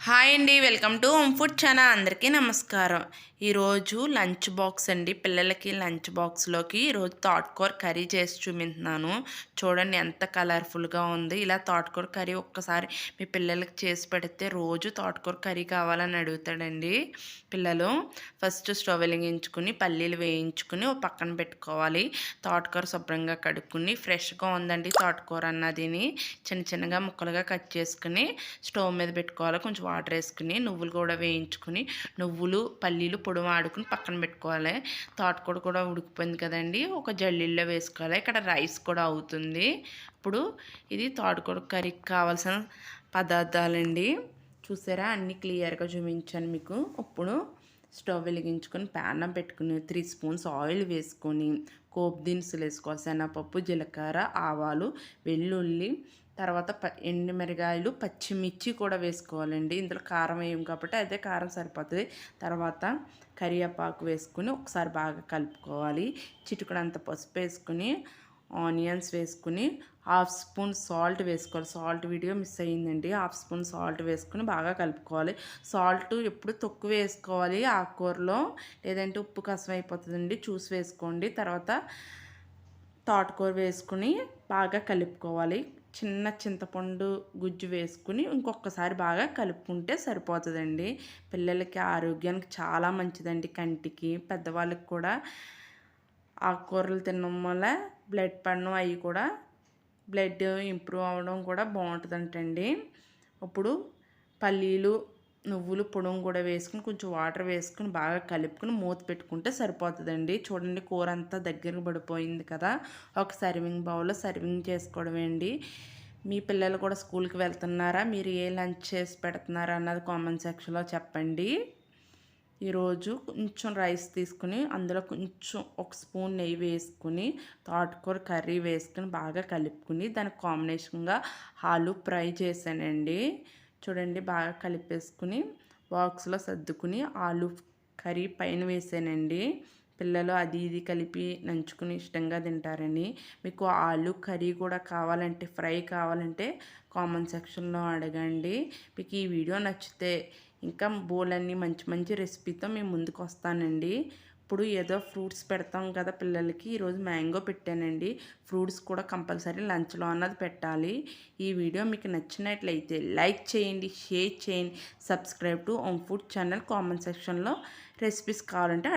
Hi అండి welcome to home food channel అందరికీ నమస్కారం. ఈరోజు లంచ్ బాక్స్ అండి. పిల్లలకి లంచ్ బాక్స్లోకి ఈరోజు తాట్కూర కర్రీ చేసి చూపిస్తున్నాను చూడండి ఎంత కలర్ఫుల్గా ఉంది. ఇలా తాట్కూర కర్రీ ఒక్కసారి మీ పిల్లలకి చేసి పెడితే రోజు తాట్కూర కర్రీ కావాలని అడుగుతాడండి పిల్లలు. ఫస్ట్ స్టవ్ వెలిగించుకుని పల్లీలు వేయించుకుని ఒక పక్కన పెట్టుకోవాలి. తాట్కూర శుభ్రంగా కడుక్కుని ఫ్రెష్గా ఉందండి తాట్కూర అన్నదిని. చిన్న చిన్నగా ముక్కలుగా కట్ చేసుకుని స్టవ్ మీద పెట్టుకోవాలి. కొంచెం వాటర్ వేసుకుని నువ్వులు కూడా వేయించుకుని నువ్వులు పల్లీలు పొడి ఆడుకుని పక్కన పెట్టుకోవాలి. తోటకూడ కూడా ఉడికిపోయింది కదండి. ఒక జల్లీల్లో వేసుకోవాలి. ఇక్కడ రైస్ కూడా అవుతుంది. ఇప్పుడు ఇది తోటకూడ కర్రీకి కావాల్సిన పదార్థాలండి. చూసారా? అన్నీ క్లియర్గా చూపించాను మీకు. ఇప్పుడు స్టవ్ వెలిగించుకొని ప్యానం పెట్టుకుని త్రీ స్పూన్స్ ఆయిల్ వేసుకొని కోపు దినుసులు వేసుకోవాలి. శనగపప్పు జీలకర్ర ఆవాలు వెల్లుల్లి తర్వాత ప ఎండుమిరగాయలు పచ్చిమిర్చి కూడా వేసుకోవాలండి. ఇందులో కారం వేయం కాబట్టి అదే కారం సరిపోతుంది. తర్వాత కరివేపాకు వేసుకుని ఒకసారి బాగా కలుపుకోవాలి. చిటుకుడంత పసుపు వేసుకుని ఆనియన్స్ వేసుకుని హాఫ్ స్పూన్ సాల్ట్ వేసుకోవాలి. సాల్ట్ వీడియో మిస్ అయ్యిందండి. హాఫ్ స్పూన్ సాల్ట్ వేసుకుని బాగా కలుపుకోవాలి. సాల్ట్ ఎప్పుడు తక్కువ వేసుకోవాలి ఆకుకూరలో. లేదంటే ఉప్పు కసం అయిపోతుందండి చూసి వేసుకోండి. తర్వాత తోటకూర వేసుకుని బాగా కలుపుకోవాలి. చిన్న చింతపండు గుజ్జు వేసుకుని ఇంకొకసారి బాగా కలుపుకుంటే సరిపోతుందండి. పిల్లలకి ఆరోగ్యానికి చాలా మంచిదండి కంటికి. పెద్దవాళ్ళకి కూడా ఆకుకూరలు తినడం వల్ల బ్లడ్ పడడం అవి కూడా బ్లడ్ ఇంప్రూవ్ అవ్వడం కూడా బాగుంటుందంటండి. ఇప్పుడు పల్లీలు నువ్వులు పొడం కూడా వేసుకుని కొంచెం వాటర్ వేసుకుని బాగా కలుపుకుని మూత పెట్టుకుంటే సరిపోతుందండి. చూడండి కూర అంతా దగ్గరకు పడిపోయింది కదా. ఒక సర్వింగ్ బౌల్లో సర్వింగ్ చేసుకోవడమే అండి మీ పిల్లలు కూడా స్కూల్కి వెళ్తున్నారా? మీరు ఏ లంచ్ చేసి పెడుతున్నారా అన్నది కామెంట్ సెక్షన్లో చెప్పండి. ఈరోజు కొంచెం రైస్ తీసుకుని అందులో కొంచెం ఒక స్పూన్ నెయ్యి వేసుకుని తోటకూర కర్రీ వేసుకుని బాగా కలుపుకుని దానికి కాంబినేషన్గా ఆలు ఫ్రై చేశానండి. చూడండి బాగా కలిపేసుకుని బాక్స్లో సర్దుకుని ఆలు కర్రీ పైన వేసానండి. పిల్లలు అది ఇది కలిపి నంచుకుని ఇష్టంగా తింటారని మీకు ఆలు కర్రీ కూడా కావాలంటే ఫ్రై కావాలంటే కామెంట్ సెక్షన్లో అడగండి. మీకు ఈ వీడియో నచ్చితే ఇంకా బోలన్నీ మంచి మంచి రెసిపీతో మేము ముందుకు వస్తానండి. ఇప్పుడు ఏదో ఫ్రూట్స్ పెడతాం కదా పిల్లలకి ఈరోజు మ్యాంగో పెట్టానండి. ఫ్రూట్స్ కూడా కంపల్సరీ లంచ్లో అన్నది పెట్టాలి. ఈ వీడియో మీకు నచ్చినట్లయితే లైక్ చేయండి షేర్ చేయండి subscribe to home food channel comment సెక్షన్లో రెసిపీస్ కావాలంటే